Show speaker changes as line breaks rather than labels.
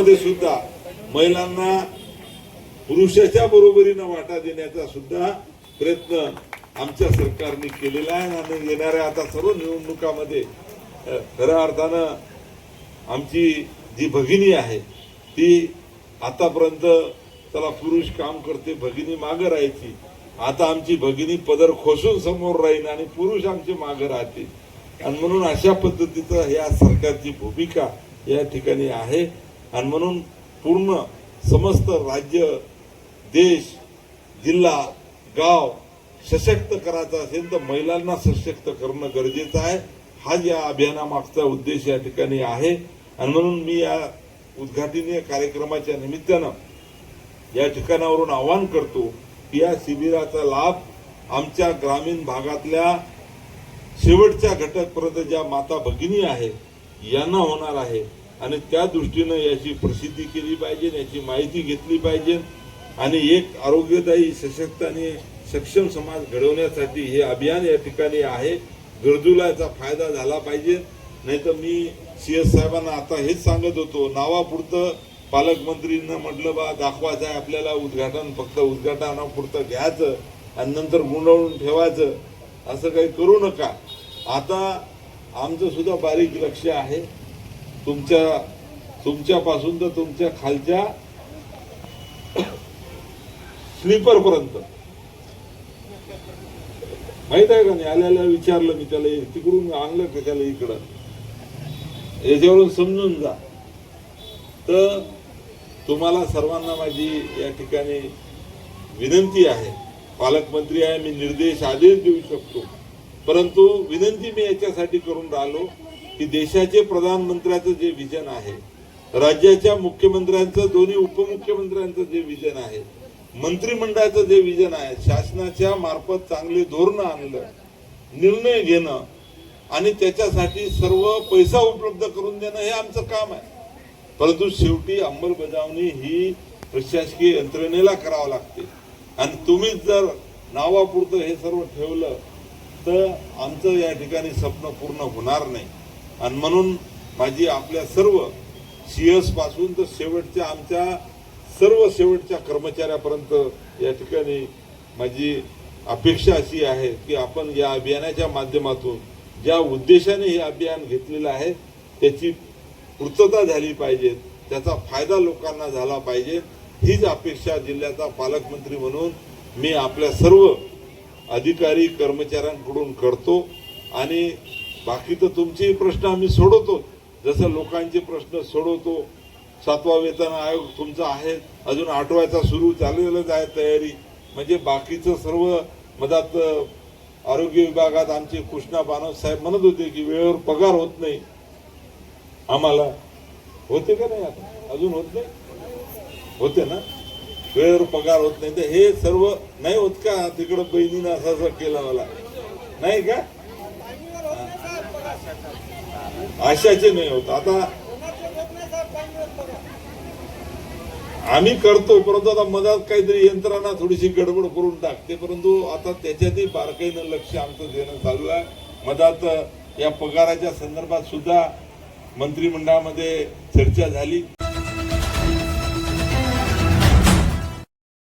यामध्ये सुद्धा महिलांना पुरुषाच्या बरोबरीनं वाटा देण्याचा सुद्धा प्रयत्न आमच्या सरकारने केलेला आहे. आणि येणाऱ्या आता सर्व निवडणुकामध्ये खऱ्या अर्थानं आमची जी भगिनी आहे ती आतापर्यंत त्याला पुरुष काम करते भगिनी मागं राहायची. आता आमची भगिनी पदर खोसून समोर राहील आणि पुरुष आमचे मागं राहतील. आणि म्हणून अशा पद्धतीचं या सरकारची भूमिका या ठिकाणी आहे. आणि म्हणून पूर्ण समस्त राज्य देश जिल्हा गाव सशक्त करायचा असेल तर महिलांना सशक्त करणं गरजेचं आहे. हा या अभियानामागचा उद्देश या ठिकाणी आहे. आणि म्हणून मी या उद्घाटनीय कार्यक्रमाच्या निमित्तानं या ठिकाणावरून आवाहन करतो की या शिबिराचा लाभ आमच्या ग्रामीण भागातल्या शेवटच्या घटकपर्यंत ज्या माता भगिनी आहेत यांना होणार आहे. आणि त्या दृष्टीनं याची प्रसिद्धी केली पाहिजे याची माहिती घेतली पाहिजे. आणि एक आरोग्यदायी सशक्त आणि सक्षम समाज घडवण्यासाठी हे अभियान या ठिकाणी आहे. गरजूला याचा फायदा झाला पाहिजे. नाही तर मी सी एस साहेबांना आता हेच सांगत होतो नावापुरतं पालकमंत्रींना म्हटलं बा दाखवायचं आहे आपल्याला उद्घाटन फक्त उद्घाटनापुरतं घ्यायचं आणि नंतर गुंडवून ठेवायचं. असं काही करू नका. आता आमचं सुद्धा बारीक लक्ष आहे. तुमच्या तुमच्यापासून तर तुमच्या खालच्या स्लीपरपर्यंत. माहीत आहे का नाही? आल्याला विचारलं मी त्याला तिकडून आणलं कशाला इकडं? याच्यावरून समजून जा. तर तुम्हाला सर्वांना माझी या ठिकाणी विनंती आहे. पालकमंत्री आहे मी निर्देश आदेश देऊ शकतो. परंतु विनंती मी याच्यासाठी करून राहिलो. की देशाचे प्रधानमंत्र्याचं जे विजन आहे राज्याच्या मुख्यमंत्र्यांचं दोन्ही उपमुख्यमंत्र्यांचं जे विजन आहे मंत्रिमंडळाचं जे विजन आहे शासनाच्या मार्फत चांगले धोरणं आणलं निर्णय घेणं आणि त्याच्यासाठी सर्व पैसा उपलब्ध करून देणं हे आमचं काम आहे. परंतु शेवटी अंमलबजावणी ही प्रशासकीय यंत्रणेला करावं लागते. आणि तुम्हीच जर नावापुरतं हे सर्व ठेवलं तर आमचं या ठिकाणी स्वप्न पूर्ण होणार नाही. आणि म्हणून माझी आपल्या सर्व सी पासून तर शेवटच्या आमच्या सर्व शेवटच्या कर्मचाऱ्यापर्यंत या ठिकाणी माझी अपेक्षा अशी आहे की आपण या अभियानाच्या माध्यमातून ज्या उद्देशाने हे अभियान घेतलेलं आहे त्याची पूर्तता झाली पाहिजे त्याचा फायदा लोकांना झाला पाहिजे हीच अपेक्षा जिल्ह्याचा पालकमंत्री म्हणून मी आपल्या सर्व अधिकारी कर्मचाऱ्यांकडून करतो. आणि बाकी तर तुमचेही प्रश्न आम्ही सोडवतो. जसं लोकांचे प्रश्न सोडवतो सातवा वेतन आयोग तुमचा आहे अजून आठवायचा सुरू झालेलंच आहे तयारी. म्हणजे बाकीचं सर्व मधात आरोग्य विभागात आमचे कृष्णा बानव साहेब म्हणत होते की वेळेवर पगार होत नाही. आम्हाला होते का नाही आता? अजून होत नाही? होते ना? वेळेवर पगार होत नाही. तर हे सर्व नाही होत का? तिकडं बहिणीनं असं असं केलं मला. नाही का? आशाचे नाही होत. आता आम्ही करतो परंतु आता मधात काहीतरी यंत्रणा थोडीशी गडबड करून टाकते परंतु आता त्याच्यातही बारकाईनं लक्ष आमचं देणं चालू आहे. मधात या पगाराच्या संदर्भात सुद्धा मंत्रिमंडळामध्ये चर्चा झाली.